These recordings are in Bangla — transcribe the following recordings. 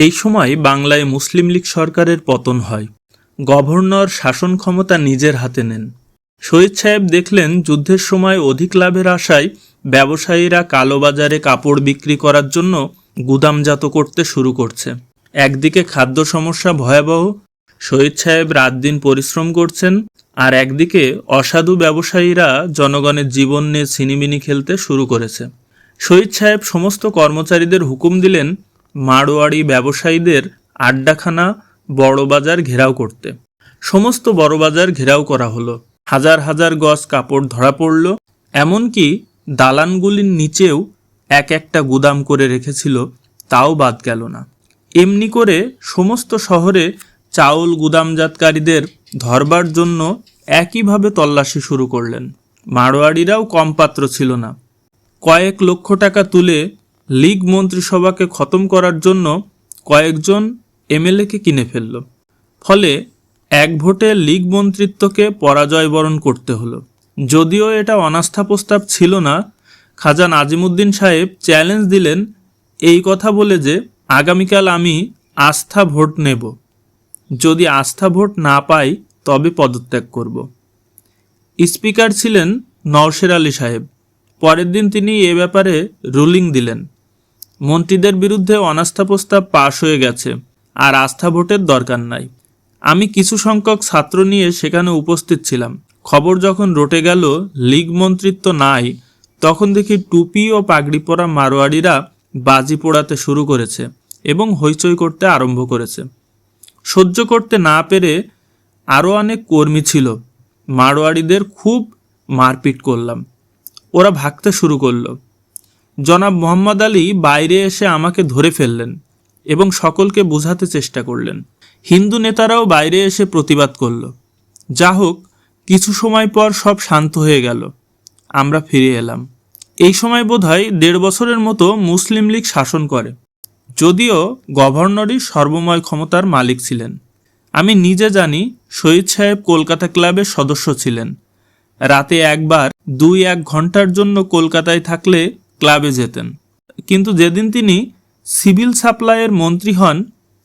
এই সময় বাংলায় মুসলিম লীগ সরকারের পতন হয়। গভর্নর শাসন ক্ষমতা নিজের হাতে নেন। শহীদ সাহেব দেখলেন যুদ্ধের সময় অধিক লাভের আশায় ব্যবসায়ীরা কালোবাজারে কাপড় বিক্রি করার জন্য গুদামজাত করতে শুরু করছে। একদিকে খাদ্য সমস্যা ভয়াবহ, শহীদ সাহেব রাত দিন পরিশ্রম করছেন, আর একদিকে অসাধু ব্যবসায়ীরা জনগণের জীবন নিয়ে ছিনিমিনি খেলতে শুরু করেছে। শহীদ সাহেব সমস্ত কর্মচারীদের হুকুম দিলেন মারোয়াড়ি ব্যবসায়ীদের আড্ডাখানা বড় বাজার ঘেরাও করতে। সমস্ত বড় বাজার ঘেরাও করা হলো। হাজার হাজার গজ কাপড় ধরা পড়ল, এমনকি দালানগুলির নিচেও এক একটা গুদাম করে রেখেছিল, তাও বাদ গেল না। এমনি করে সমস্ত শহরে চাউল গুদামজাতকারীদের ধরবার জন্য একইভাবে তল্লাশি শুরু করলেন। মারোয়াড়িরাও কম পাত্র ছিল না। কয়েক লক্ষ টাকা তুলে লীগ মন্ত্রিসভাকে খতম করার জন্য কয়েকজন এমএলএকে কিনে ফেলল। ফলে এক ভোটে লীগ মন্ত্রিত্বকে পরাজয় বরণ করতে হলো। যদিও এটা অনাস্থা প্রস্তাব ছিল না, খাজা নাজিমুদ্দিন সাহেব চ্যালেঞ্জ দিলেন এই কথা বলে যে আগামীকাল আমি আস্থা ভোট নেব। যদি আস্থা ভোট না পাই তবে পদত্যাগ করব। স্পিকার ছিলেন নওশের আলী সাহেব। পরের দিন তিনি এ ব্যাপারে রুলিং দিলেন। মন্ত্রীদের বিরুদ্ধে অনাস্থা প্রস্তাব পাশ হয়ে গেছে, আর আস্থা ভোটের দরকার নাই। আমি কিছু সংখ্যক ছাত্র নিয়ে সেখানে উপস্থিত ছিলাম। খবর যখন রটে গেল, লীগ মন্ত্রিত্ব নাই, তখন দেখি টুপি ও পাগড়ি পরা মারোয়াড়িরা বাজি পোড়াতে শুরু করেছে এবং হইচই করতে আরম্ভ করেছে। সহ্য করতে না পেরে আরও অনেক কর্মী ছিল। মারোয়াড়িদের খুব মারপিট করলাম। ওরা ভাগতে শুরু করল। জনাব মোহাম্মদ আলী বাইরে এসে আমাকে ধরে ফেললেন এবং সকলকে বোঝাতে চেষ্টা করলেন। হিন্দু নেতারাও বাইরে এসে প্রতিবাদ করল। যা হোক, কিছু সময় পর সব শান্ত হয়ে গেল। আমরা ফিরে এলাম। এই সময় বোধহয় দেড় বছরের মতো মুসলিম লীগ শাসন করে। যদিও গভর্নরই সর্বময় ক্ষমতার মালিক ছিলেন। আমি নিজে জানি, শহীদ সাহেব কলকাতা ক্লাবের সদস্য ছিলেন। রাতে একবার দুই এক ঘণ্টার জন্য কলকাতায় থাকলে ক্লাবে যেতেন। কিন্তু যেদিন তিনি সিভিল সাপ্লাইয়ের মন্ত্রী হন,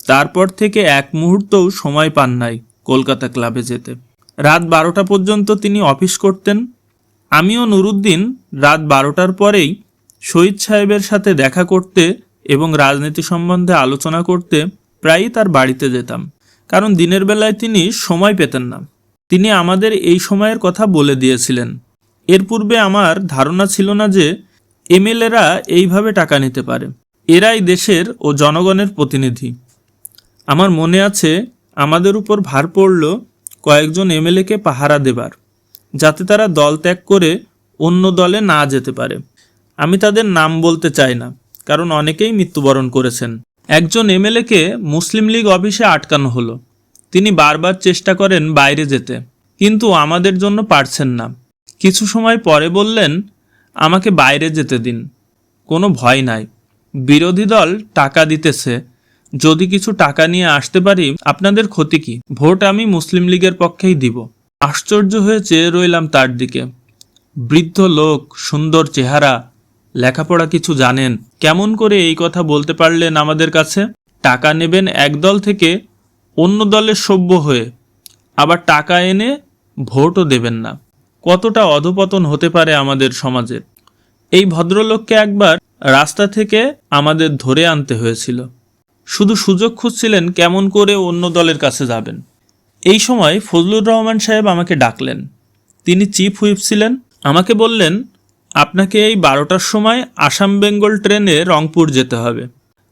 তারপর থেকে এক মুহূর্তও সময় পান নাই কলকাতা ক্লাবে যেতে। রাত বারোটা পর্যন্ত তিনি অফিস করতেন। আমিও নুরুদ্দিন রাত বারোটার পরেই শহীদ সাহেবের সাথে দেখা করতে এবং রাজনীতি সম্বন্ধে আলোচনা করতে প্রায়ই তার বাড়িতে যেতাম, কারণ দিনের বেলায় তিনি সময় পেতেন না। তিনি আমাদের এই সময়ের কথা বলে দিয়েছিলেন। এর পূর্বে আমার ধারণা ছিল না যে এমএলএরা এইভাবে টাকা নিতে পারে। এরাই দেশের ও জনগণের প্রতিনিধি। আমার মনে আছে, আমাদের উপর ভার পড়ল কয়েকজন এমএলএকে পাহারা দেবার, যাতে তারা দল ত্যাগ করে অন্য দলে না যেতে পারে। আমি তাদের নাম বলতে চাই না, কারণ অনেকেই মৃত্যুবরণ করেছেন। একজন এমএলএকে মুসলিম লীগ অফিসে আটকানো হলো। তিনি বারবার চেষ্টা করেন বাইরে যেতে, কিন্তু আমাদের জন্য পারছেন না। কিছু সময় পরে বললেন আমাকে বাইরে যেতে দিন। কোনো ভয় নাই। বিরোধী দল টাকা দিতেছে। যদি কিছু টাকা নিয়ে আসতে পারি, আপনাদের ক্ষতি কি? ভোট আমি মুসলিম লীগের পক্ষেই দিব। আশ্চর্য হয়ে চেয়ে রইলাম তার দিকে। বৃদ্ধ লোক, সুন্দর চেহারা, লেখাপড়া কিছু জানেন। কেমন করে এই কথা বলতে পারলেন আমাদের কাছে? টাকা নেবেন এক দল থেকে অন্য দলের সভ্য হয়ে। আবার টাকা এনে ভোটও দেবেন না। কতটা অধপতন হতে পারে আমাদের সমাজে। এই ভদ্রলোককে একবার রাস্তা থেকে আমাদের ধরে আনতে হয়েছিল। শুধু সুযোগ খুঁজছিলেন কেমন করে অন্য দলের কাছে যাবেন। এই সময় ফজলুর রহমান সাহেব আমাকে ডাকলেন। তিনি চিফ হুইপ ছিলেন। আমাকে বললেন, আপনাকে এই বারোটার সময় আসাম বেঙ্গল ট্রেনে রংপুর যেতে হবে।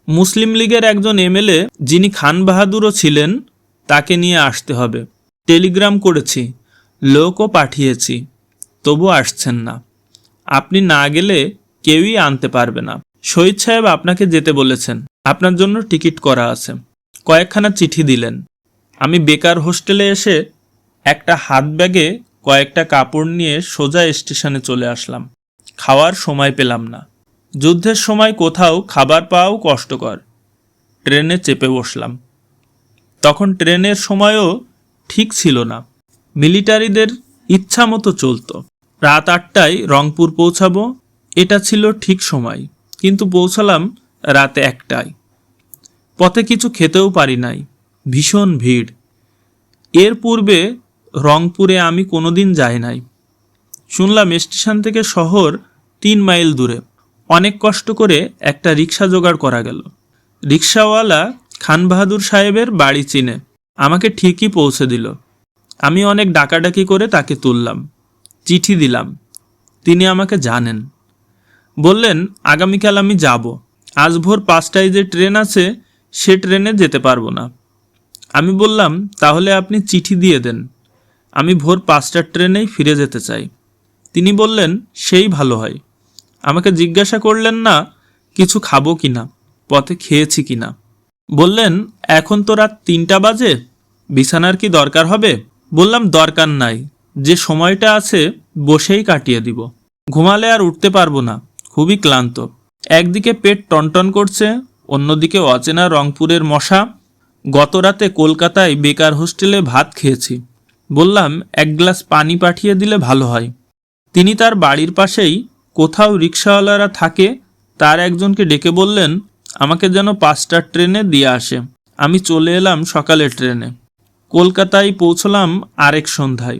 মুসলিম লীগের একজন এমএলএ যিনি খান বাহাদুরও ছিলেন, তাকে নিয়ে আসতে হবে। টেলিগ্রাম করেছি। লোকও পাঠিয়েছি তবু আসছেন না। আপনি না গেলে কেউই আনতে পারবে না। শহীদ সাহেব আপনাকে যেতে বলেছেন। আপনার জন্য টিকিট করা আছে। কয়েকখানা চিঠি দিলেন। আমি বেকার হোস্টেলে এসে একটা হাত ব্যাগে কয়েকটা কাপড় নিয়ে সোজা স্টেশনে চলে আসলাম। খাওয়ার সময় পেলাম না। যুদ্ধের সময় কোথাও খাবার পাওয়াও কষ্টকর। ট্রেনে চেপে বসলাম। তখন ট্রেনের সময়ও ঠিক ছিল না। মিলিটারিদের ইচ্ছা মতো চলতো। রাত আটটায় রংপুর পৌঁছাবো, এটা ছিল ঠিক সময়, কিন্তু পৌঁছালাম রাতে একটায়। পথে কিছু খেতেও পারি নাই, ভীষণ ভিড়। এর পূর্বে রংপুরে আমি কোনোদিন যাই নাই। শুনলাম স্টেশন থেকে শহর তিন মাইল দূরে। অনেক কষ্ট করে একটা রিক্সা জোগাড় করা গেল। রিক্সাওয়ালা খান বাহাদুর সাহেবের বাড়ি চিনে। আমাকে ঠিকই পৌঁছে দিল। আমি অনেক ডাকাডাকি করে তাকে তুললাম, চিঠি দিলাম। তিনি আমাকে জানেন। বললেন, আগামীকাল আমি যাব। আজ ভোর পাঁচটায় যে ট্রেন আছে, সে ট্রেনে যেতে পারব না। আমি বললাম, তাহলে আপনি চিঠি দিয়ে দেন। আমি ভোর পাঁচটার ট্রেনেই ফিরে যেতে চাই। তিনি বললেন, সেই ভালো হয়। আমাকে জিজ্ঞাসা করলেন, না, কিছু খাব কি না? পথে খেয়েছি কি না? বললেন, এখন তো রাত তিনটা বাজে। বিছানার কি দরকার হবে? বললাম, দরকার নাই। যে সময়টা আছে, বসেই কাটিয়ে দিব। ঘুমালে আর উঠতে পারব না। খুবই ক্লান্ত। একদিকে পেট টনটন করছে, অন্যদিকে অচেনা রংপুরের মশা। গত রাতে কলকাতায় বেকার হোস্টেলে ভাত খেয়েছি। বললাম, এক গ্লাস পানি পাঠিয়ে দিলে ভালো হয়। তিনি তার বাড়ির পাশেই কোথাও রিক্সাওয়ালারা থাকে, তার একজনকে ডেকে বললেন, আমাকে যেন পাঁচটার ট্রেনে দিয়ে আসে। আমি চলে এলাম সকালের ট্রেনে। কলকাতায় পৌঁছলাম আরেক সন্ধ্যায়।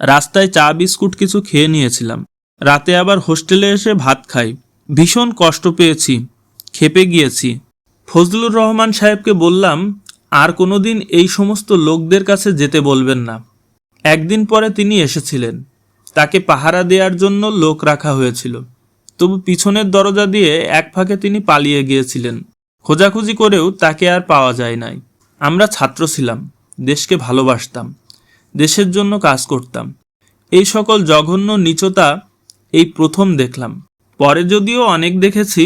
রাস্তায় চা, বিস্কুট কিছু খেয়ে নিয়েছিলাম। রাতে আবার হোস্টেলে এসে ভাত খাই। ভীষণ কষ্ট পেয়েছি, খেপে গিয়েছি। ফজলুর রহমান সাহেবকে বললাম, আর কোনোদিন এই সমস্ত লোকদের কাছে যেতে বলবেন না। একদিন পরে তিনি এসেছিলেন। তাকে পাহারা দেওয়ার জন্য লোক রাখা হয়েছিল। তবু পিছনের দরজা দিয়ে এক ফাঁকে তিনি পালিয়ে গিয়েছিলেন। খোঁজাখুঁজি করেও তাকে আর পাওয়া যায় নাই। আমরা ছাত্র ছিলাম। দেশকে ভালোবাসতাম, দেশের জন্য কাজ করতাম। এই সকল জঘন্য নিচতা এই প্রথম দেখলাম। পরে যদিও অনেক দেখেছি,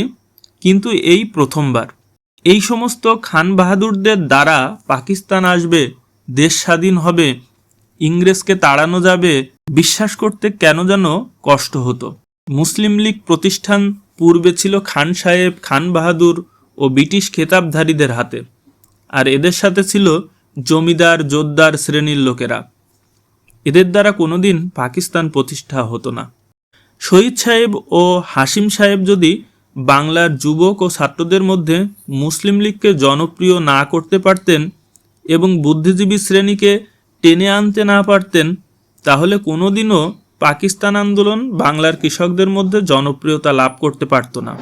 কিন্তু এই প্রথমবার। এই সমস্ত খান বাহাদুরদের দ্বারা পাকিস্তান আসবে, দেশ স্বাধীন হবে, ইংরেজকে তাড়ানো যাবে, বিশ্বাস করতে কেন যেন কষ্ট হতো। মুসলিম লীগ প্রতিষ্ঠান পূর্বে ছিল খান সাহেব, খান বাহাদুর ও ব্রিটিশ খেতাবধারীদের হাতে। আর এদের সাথে ছিল জমিদার, জোদ্দার শ্রেণির লোকেরা। এদের দ্বারা কোনোদিন পাকিস্তান প্রতিষ্ঠা হতো না। শহীদ সাহেব ও হাসিম সাহেব যদি বাংলার যুবক ও ছাত্রদের মধ্যে মুসলিম লীগকে জনপ্রিয় না করতে পারতেন এবং বুদ্ধিজীবী শ্রেণীকে টেনে আনতে না পারতেন, তাহলে কোনোদিনও পাকিস্তান আন্দোলন বাংলার কৃষকদের মধ্যে জনপ্রিয়তা লাভ করতে পারত না।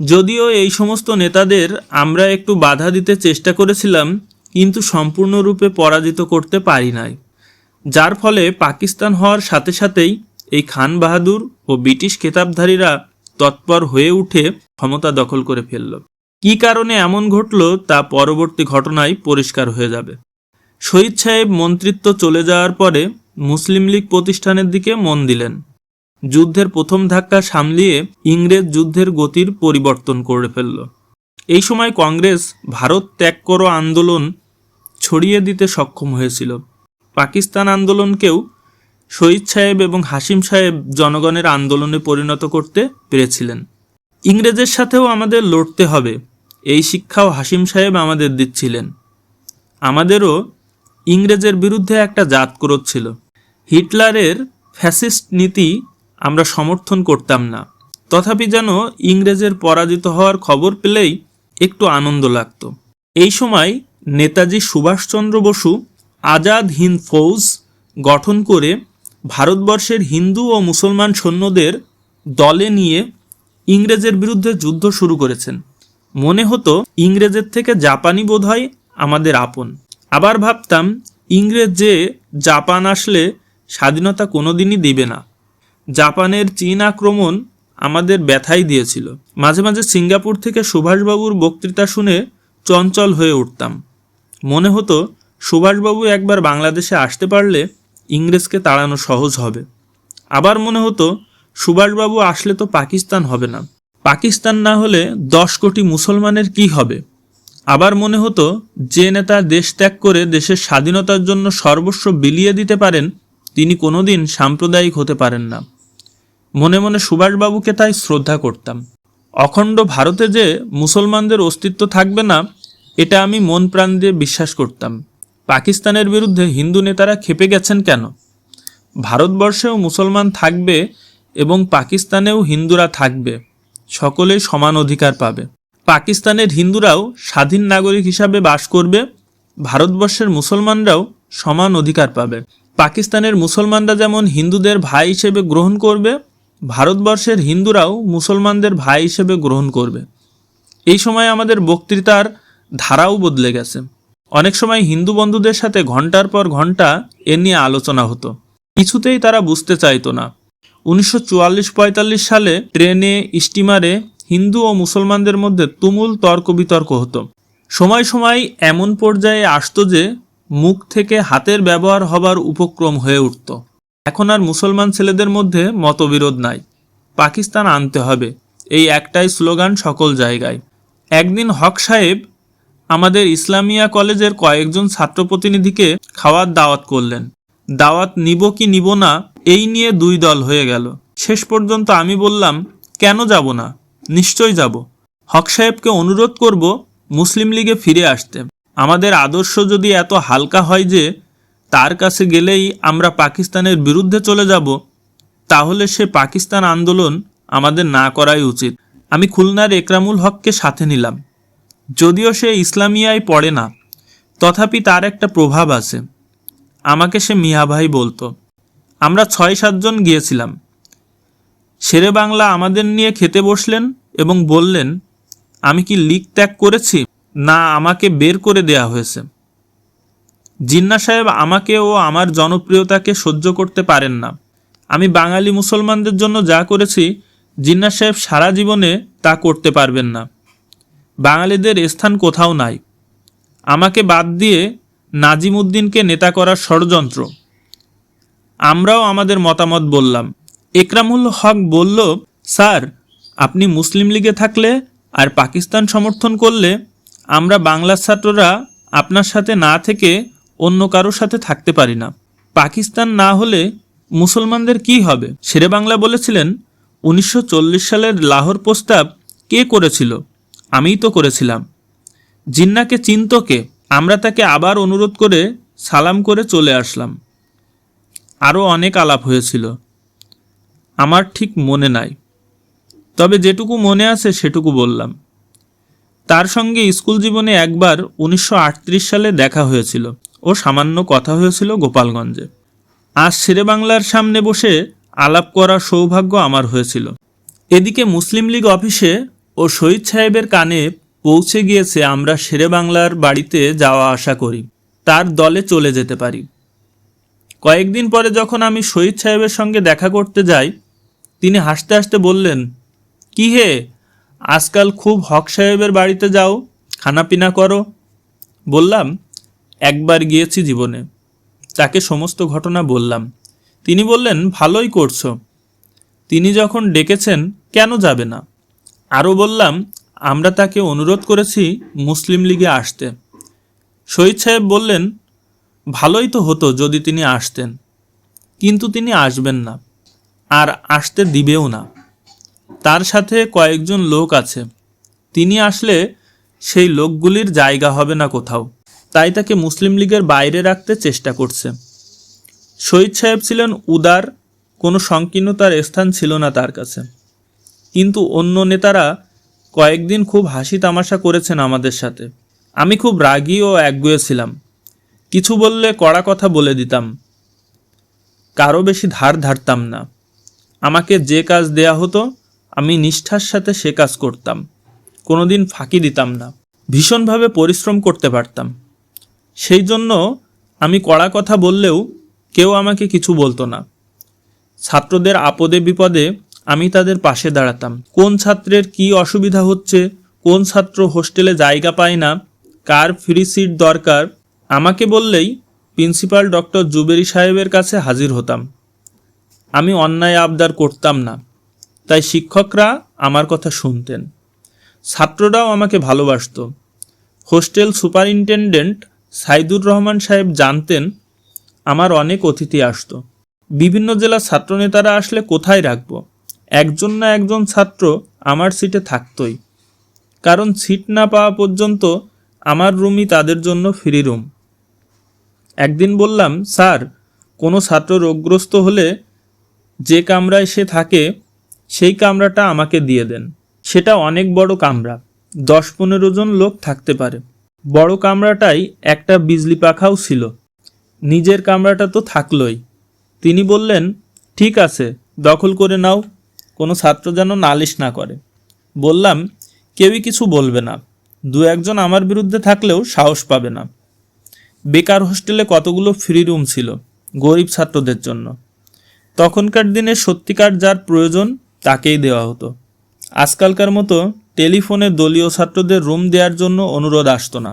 যদিও এই সমস্ত নেতাদের আমরা একটু বাধা দিতে চেষ্টা করেছিলাম কিন্তু সম্পূর্ণরূপে পরাজিত করতে পারি নাই। যার ফলে পাকিস্তান হওয়ার সাথে সাথেই এই খান বাহাদুর ও ব্রিটিশ খেতাবধারীরা তৎপর হয়ে উঠে ক্ষমতা দখল করে ফেলল। কি কারণে এমন ঘটল তা পরবর্তী ঘটনায় পরিষ্কার হয়ে যাবে। শহীদ সাহেব মন্ত্রিত্ব চলে যাওয়ার পরে মুসলিম লীগ প্রতিষ্ঠানের দিকে মন দিলেন। যুদ্ধের প্রথম ধাক্কা সামলিয়ে ইংরেজ যুদ্ধের গতির পরিবর্তন করে ফেলল। এই সময় কংগ্রেস ভারত ত্যাগ করো আন্দোলন ছড়িয়ে দিতে সক্ষম হয়েছিল। পাকিস্তান আন্দোলনকেও শহীদ সাহেব এবং হাসিম সাহেব জনগণের আন্দোলনে পরিণত করতে পেরেছিলেন। ইংরেজের সাথেও আমাদের লড়তে হবে, এই শিক্ষাও হাসিম সাহেব আমাদের দিচ্ছিলেন। আমাদেরও ইংরেজের বিরুদ্ধে একটা জাতক্রোধ ছিল। হিটলারের ফ্যাসিস্ট নীতি আমরা সমর্থন করতাম না। তথাপি যেন ইংরেজের পরাজিত হওয়ার খবর পেলেই একটু আনন্দ লাগতো। এই সময় নেতাজি সুভাষচন্দ্র বসু আজাদ হিন্দ ফৌজ গঠন করে ভারতবর্ষের হিন্দু ও মুসলমান সৈন্যদের দলে নিয়ে ইংরেজের বিরুদ্ধে যুদ্ধ শুরু করেছেন। মনে হতো ইংরেজের থেকে জাপানি বোধহয় আমাদের আপন। আবার ভাবতাম, ইংরেজ যে জাপান আসলে স্বাধীনতা কোনোদিনই দিবে না। জাপানের চীন আক্রমণ আমাদের ব্যথাই দিয়েছিল। মাঝে মাঝে সিঙ্গাপুর থেকে সুভাষবাবুর বক্তৃতা শুনে চঞ্চল হয়ে উঠতাম। মনে হতো, সুভাষবাবু একবার বাংলাদেশে আসতে পারলে ইংরেজকে তাড়ানো সহজ হবে। আবার মনে হতো, সুভাষবাবু আসলে তো পাকিস্তান হবে না। পাকিস্তান না হলে দশ কোটি মুসলমানের কি হবে? আবার মনে হতো, যে নেতা দেশ ত্যাগ করে দেশের স্বাধীনতার জন্য সর্বস্ব বিলিয়ে দিতে পারেন, তিনি কোনোদিন সাম্প্রদায়িক হতে পারেন না। মনে মনে সুভাষবাবুকে তাই শ্রদ্ধা করতাম। অখণ্ড ভারতে যে মুসলমানদের অস্তিত্ব থাকবে না এটা আমি মন প্রাণ দিয়ে বিশ্বাস করতাম। পাকিস্তানের বিরুদ্ধে হিন্দু নেতারা খেপে গেছেন কেন? ভারতবর্ষেও মুসলমান থাকবে এবং পাকিস্তানেও হিন্দুরা থাকবে। সকলেই সমান অধিকার পাবে। পাকিস্তানের হিন্দুরাও স্বাধীন নাগরিক হিসাবে বাস করবে। ভারতবর্ষের মুসলমানরাও সমান অধিকার পাবে। পাকিস্তানের মুসলমানরা যেমন হিন্দুদের ভাই হিসেবে গ্রহণ করবে, ভারতবর্ষের হিন্দুরাও মুসলমানদের ভাই হিসেবে গ্রহণ করবে। এই সময় আমাদের বক্তৃতার ধারাও বদলে গেছে। অনেক সময় হিন্দু বন্ধুদের সাথে ঘণ্টার পর ঘণ্টা এ নিয়ে আলোচনা হতো। কিছুতেই তারা বুঝতে চাইতো না। উনিশশো চুয়াল্লিশ পঁয়তাল্লিশ সালে ট্রেনে, স্টিমারে হিন্দু ও মুসলমানদের মধ্যে তুমুল তর্ক বিতর্ক হতো। সময় সময় এমন পর্যায়ে আসত যে, মুখ থেকে হাতের ব্যবহার হবার উপক্রম হয়ে উঠত। এখন আর মুসলমান ছেলেদের মধ্যে মতবিরোধ নাই। পাকিস্তান আনতে হবে, এই একটাই স্লোগান সকল জায়গায়। একদিন হক সাহেব আমাদের ইসলামিয়া কলেজের কয়েকজন ছাত্র প্রতিনিধিকে খাওয়ার দাওয়াত করলেন। দাওয়াত নিব কি নিব না, এই নিয়ে দুই দল হয়ে গেল। শেষ পর্যন্ত আমি বললাম, কেন যাব না? নিশ্চয় যাব। হক সাহেবকে অনুরোধ করব মুসলিম লীগে ফিরে আসতে। আমাদের আদর্শ যদি এত হালকা হয় যে, তার কাছে গেলেই আমরা পাকিস্তানের বিরুদ্ধে চলে যাব, তাহলে সে পাকিস্তান আন্দোলন আমাদের না করাই উচিত। আমি খুলনার একরামুল হককে সাথে নিলাম। যদিও সে ইসলামিয়ায় পড়ে না, তথাপি তার একটা প্রভাব আছে। আমাকে সে মিয়া ভাই বলতো। আমরা ছয় সাতজন গিয়েছিলাম। শেরে বাংলা আমাদের নিয়ে খেতে বসলেন এবং বললেন, আমি কি লিক ত্যাগ করেছি? না, আমাকে বের করে দেয়া হয়েছে। জিন্না সাহেব আমাকে ও আমার জনপ্রিয়তাকে সহ্য করতে পারেন না। আমি বাঙালি মুসলমানদের জন্য যা করেছি, জিন্না সাহেব সারা জীবনে তা করতে পারবেন না। বাঙালিদের স্থান কোথাও নাই। আমাকে বাদ দিয়ে নাজিম উদ্দিনকে নেতা করার ষড়যন্ত্র। আমরাও আমাদের মতামত বললাম। একরামুল হক বলল, স্যার, আপনি মুসলিম লীগে থাকলে আর পাকিস্তান সমর্থন করলে আমরা বাংলার ছাত্ররা আপনার সাথে না থেকে অন্য কারোর সাথে থাকতে পারি না। পাকিস্তান না হলে মুসলমানদের কি হবে? শেরে বাংলা বলেছিলেন, উনিশশো চল্লিশ সালের লাহোর প্রস্তাব কে করেছিল? আমিই তো করেছিলাম। জিন্নাকে চিনত কে? আমরা তাকে আবার অনুরোধ করে সালাম করে চলে আসলাম। আরও অনেক আলাপ হয়েছিল। আমার ঠিক মনে নাই। তবে যেটুকু মনে আছে সেটুকু বললাম। তার সঙ্গে স্কুল জীবনে একবার উনিশশো আটত্রিশ সালে দেখা হয়েছিল। ও সামান্য কথা হয়েছিল গোপালগঞ্জে। আজ শেরে বাংলার সামনে বসে আলাপ করার সৌভাগ্য আমার হয়েছিল। এদিকে মুসলিম লীগ অফিসে ও শহীদ সাহেবের কানে পৌঁছে গিয়েছে আমরা শেরে বাংলার বাড়িতে যাওয়া আশা করি, তার দলে চলে যেতে পারি। কয়েকদিন পরে যখন আমি শহীদ সাহেবের সঙ্গে দেখা করতে যাই, তিনি হাসতে হাসতে বললেন, কি হে, আজকাল খুব হক সাহেবের বাড়িতে যাও, খানাপিনা করো। বললাম, একবার গিয়েছি জীবনে। তাকে সমস্ত ঘটনা বললাম। তিনি বললেন, ভালোই করছ। তিনি যখন ডেকেছেন, কেন যাবে না? আরও বললাম, আমরা তাকে অনুরোধ করেছি মুসলিম লীগে আসতে। শহীদ সাহেব বললেন, ভালোই তো হতো যদি তিনি আসতেন। কিন্তু তিনি আসবেন না, আর আসতে দিবেও না। তার সাথে কয়েকজন লোক আছে। তিনি আসলে সেই লোকগুলির জায়গা হবে না কোথাও। তাই তাকে মুসলিম লীগের বাইরে রাখতে চেষ্টা করছে। শহীদ সাহেব ছিলেন উদার, কোনো সংকীর্ণতার স্থান ছিল না তার কাছে। কিন্তু অন্য নেতারা কয়েকদিন খুব হাসি তামাশা করেছেন আমাদের সাথে। আমি খুব রাগী ও একগুয়ে ছিলাম। কিছু বললে কড়া কথা বলে দিতাম। কারও বেশি ধার ধারতাম না। আমাকে যে কাজ দেয়া হতো, আমি নিষ্ঠার সাথে সে কাজ করতাম। কোনোদিন ফাঁকি দিতাম না। ভীষণভাবে পরিশ্রম করতে পারতাম। সেই জন্য আমি কড়া কথা বললেও কেউ আমাকে কিছু বলতো না। ছাত্রদের আপদে বিপদে আমি তাদের পাশে দাঁড়াতাম। কোন ছাত্রের কি অসুবিধা হচ্ছে? কোন ছাত্র হোস্টেলে জায়গা পায় না? কার ফ্রি সিট দরকার? আমাকে বললেই প্রিন্সিপাল ডক্টর জুবেরি সাহেবের কাছে হাজির হতাম। আমি অন্যায় আবদার করতাম না। তাই শিক্ষকরা আমার কথা শুনতেন। ছাত্ররাও আমাকে ভালোবাসত। হোস্টেল সুপারিনটেন্ডেন্ট সাইদুর রহমান সাহেব জানতেন, আমার অনেক অতিথি আসতো। বিভিন্ন জেলার ছাত্রনেতারা আসলে কোথায় রাখব? একজন না একজন ছাত্র আমার সিটে থাকতই। কারণ সিট না পাওয়া পর্যন্ত আমার রুমই তাদের জন্য ফ্রি রুম একদিন বললাম, স্যার, কোনো ছাত্র রোগগ্রস্ত হলে যে কামরায় সে থাকে, সেই কামরাটা আমাকে দিয়ে দেন। সেটা অনেক বড় কামরা, দশ পনেরো জন লোক থাকতে পারে। বড় কামরাটাই একটা বিজলি পাখাও ছিল। নিজের কামরাটা তো থাকলই। তিনি বললেন, ঠিক আছে, দখল করে নাও। কোনো ছাত্র যেন নালিশ না করে। বললাম, কেউই কিছু বলবে না। দু একজন আমার বিরুদ্ধে থাকলেও সাহস পাবে না। বেকার হোস্টেলে কতগুলো ফ্রি রুম ছিল গরিব ছাত্রদের জন্য। তখনকার দিনে সত্যিকার যার প্রয়োজন তাকেই দেওয়া হতো। আজকালকার মতো টেলিফোনে দলীয় ছাত্রদের রুম দেওয়ার জন্য অনুরোধ আসতো না।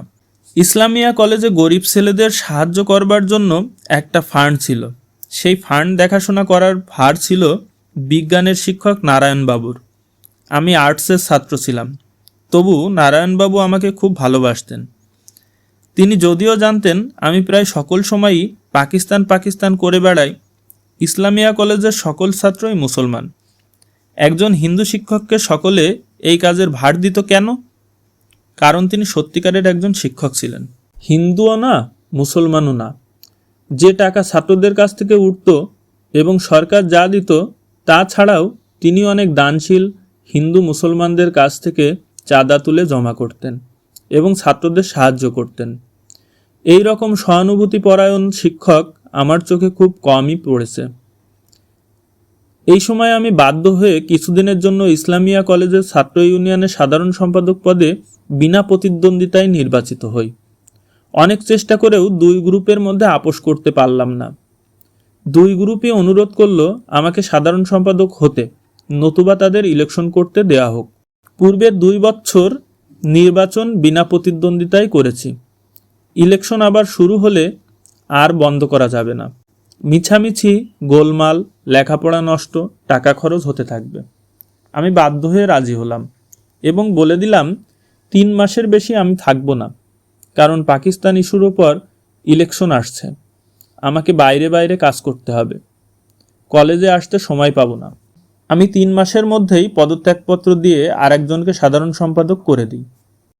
ইসলামিয়া কলেজে গরিব ছেলেদের সাহায্য করবার জন্য একটা ফান্ড ছিল। সেই ফান্ড দেখাশোনা করার ভার ছিল বিজ্ঞানের শিক্ষক নারায়ণবাবুর। আমি আর্টসের ছাত্র ছিলাম। তবু নারায়ণবাবু আমাকে খুব ভালোবাসতেন। তিনি যদিও জানতেন, আমি প্রায় সকল সময়ই পাকিস্তান পাকিস্তান করে বেড়াই, ইসলামিয়া কলেজের সকল ছাত্রই মুসলমান। একজন হিন্দু শিক্ষককে সকলে এই কাজের ভার দিত কেন? কারণ তিনি সত্যিকারের একজন শিক্ষক ছিলেন। হিন্দুও না, মুসলমানও না। যে টাকা ছাত্রদের কাছ থেকে উঠত এবং সরকার যা দিত তা ছাড়াও তিনি অনেক দানশীল হিন্দু মুসলমানদের কাছ থেকে চাঁদা তুলে জমা করতেন এবং ছাত্রদের সাহায্য করতেন। এই রকম সহানুভূতি পরায়ণ শিক্ষক আমার চোখে খুব কমই পড়েছে। এই সময় আমি বাধ্য হয়ে কিছুদিনের জন্য ইসলামিয়া কলেজের ছাত্র ইউনিয়নের সাধারণ সম্পাদক পদে বিনা প্রতিদ্বন্দ্বিতায় নির্বাচিত হই। অনেক চেষ্টা করেও দুই গ্রুপের মধ্যে আপোষ করতে পারলাম না। দুই গ্রুপই অনুরোধ করল আমাকে সাধারণ সম্পাদক হতে, নতুবা তাদের ইলেকশন করতে দেয়া হোক। পূর্বের দুই বছর নির্বাচন বিনা প্রতিদ্বন্দ্বিতায় করেছি। ইলেকশন আবার শুরু হলে আর বন্ধ করা যাবে না। মিছামিছি গোলমাল, লেখাপড়া নষ্ট, টাকা খরচ হতে থাকবে। আমি বাধ্য হয়ে রাজি হলাম এবং বলে দিলাম, তিন মাসের বেশি আমি থাকব না, কারণ পাকিস্তান ইস্যুর ওপর ইলেকশন আসছে। আমাকে বাইরে বাইরে কাজ করতে হবে। কলেজে আসতে সময় পাবো না। আমি তিন মাসের মধ্যেই পদত্যাগপত্র দিয়ে আরেকজনকে সাধারণ সম্পাদক করে দিই।